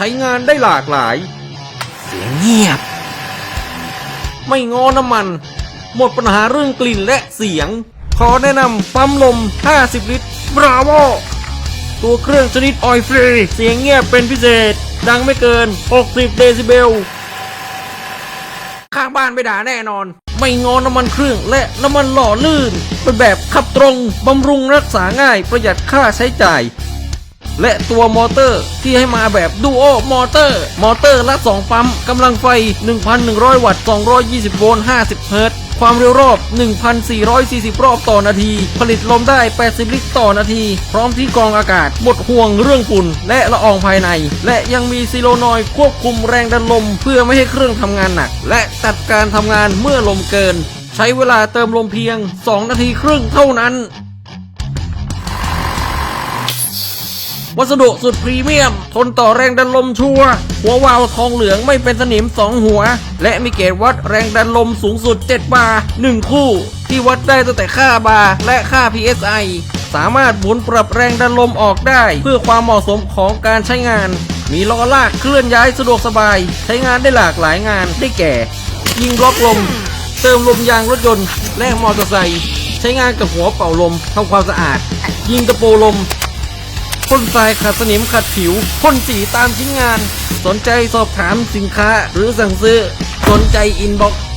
ช้งานได้หลากหลาย เสียงเงียบ ไม่งอน้ำมัน หมดปัญหาเรื่องกลิ่นและเสียง ขอแนะนำปั๊มลม 50 ลิตรบราโวตัวเครื่องชนิดออยล์ฟรี เสียงเงียบเป็นพิเศษ ดังไม่เกิน 60 เดซิเบล ข้างบ้านไม่ด่าแน่นอน ไม่งอน้ำมันเครื่องและน้ำมันหล่อลื่น เป็นแบบขับตรง บำรุงรักษาง่ายประหยัดค่าใช้จ่าย และตัวมอเตอร์ที่ให้มาแบบดูโอมอเตอร์ มอเตอร์ละ 2 ปั๊มกำลังไฟ 1,100 วัตต์ 220 โวลต์ 50 เฮิรตซ์ความเร็วรอบ 1,440 รอบต่อนาที ผลิตลมได้ 80 ลิตรต่อนาที พร้อมที่กรองอากาศ หมดห่วงเรื่องฝุ่นและละอองภายใน และยังมีซีโลนอยควบคุมแรงดันลม เพื่อไม่ให้เครื่องทำงานหนัก และจัดการทำงานเมื่อลมเกิน ใช้เวลาเติมลมเพียง 2 นาทีครึ่งเท่านั้น วัสดุสุดพรีเมียม ทนต่อแรงดันลมชัว หัววาล์วทองเหลืองไม่เป็นสนิม 2 หัว และมีเกจวัดแรงดันลมสูงสุด 7 บาร์1คู่ ที่วัดได้ตั้งแต่ค่าบาร์และค่า PSI สามารถหมุนปรับแรงดันลมออกได้ เพื่อความเหมาะสมของการใช้งาน มีล้อลากเคลื่อนย้ายสะดวกสบาย ใช้งานได้หลากหลายงานได้แก่ ยิงบล็อกลม เติมลมยางรถยนต์ และมอเตอร์ไซค์ใช้งานกับหัวเป่าลมทำความสะอาด ยิงตะโปลม พ่นทรายขัดสนิมขัดผิวพ่นสีตามชิ้นงาน สนใจสอบถามสินค้าหรือสั่งซื้อ สนใจอินบ็อกซ์